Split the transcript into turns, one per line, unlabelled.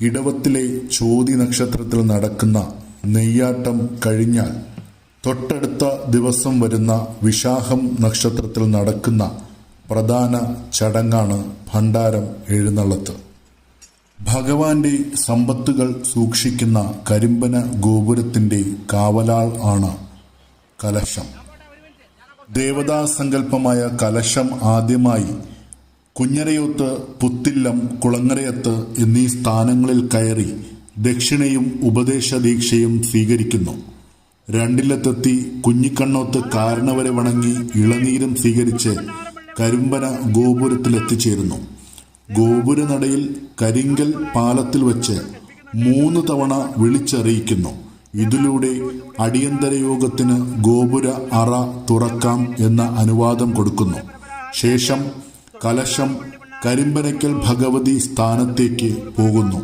ഇടവത്തിലെ ചോതി നക്ഷത്രത്തിൽ നടക്കുന്ന നെയ്യാട്ടം കഴിഞ്ഞാൽ തൊട്ടടുത്ത ദിവസം വരുന്ന വിശാഖം നക്ഷത്രത്തിൽ നടക്കുന്ന പ്രധാന ചടങ്ങാണ് ഭണ്ഡാരം എഴുന്നള്ളത്ത്. ഭഗവാന്റെ സമ്പത്തുകൾ സൂക്ഷിക്കുന്ന കരിമ്പന ഗോപുരത്തിന്റെ കാവലാൾ ആണ് കലശം. ദേവതാ സങ്കല്പമായ കലശം ആദ്യമായി കുഞ്ഞരയോത്ത് പുത്തില്ലം കുളങ്ങരയത്ത് എന്നീ സ്ഥാനങ്ങളിൽ കയറി ദക്ഷിണയും ഉപദേശ ദീക്ഷയും സ്വീകരിക്കുന്നു. രണ്ടിലത്തെത്തി കുഞ്ഞിക്കണ്ണോത്ത് കാരണവരെ വണങ്ങി ഇളനീരും സ്വീകരിച്ച് കരിമ്പന ഗോപുരത്തിലെത്തിച്ചേരുന്നു. ഗോപുരനടയിൽ കരിങ്കൽ പാലത്തിൽ വച്ച് മൂന്ന് തവണ വിളിച്ചറിയിക്കുന്നു. ഇതിലൂടെ അടിയന്തര യോഗത്തിന് ഗോപുര അറ തുറക്കാം എന്ന അനുവാദം കൊടുക്കുന്നു. ശേഷം കലശം കരിമ്പനയ്ക്കൽ ഭഗവതി സ്ഥാനത്തേക്ക് പോകുന്നു.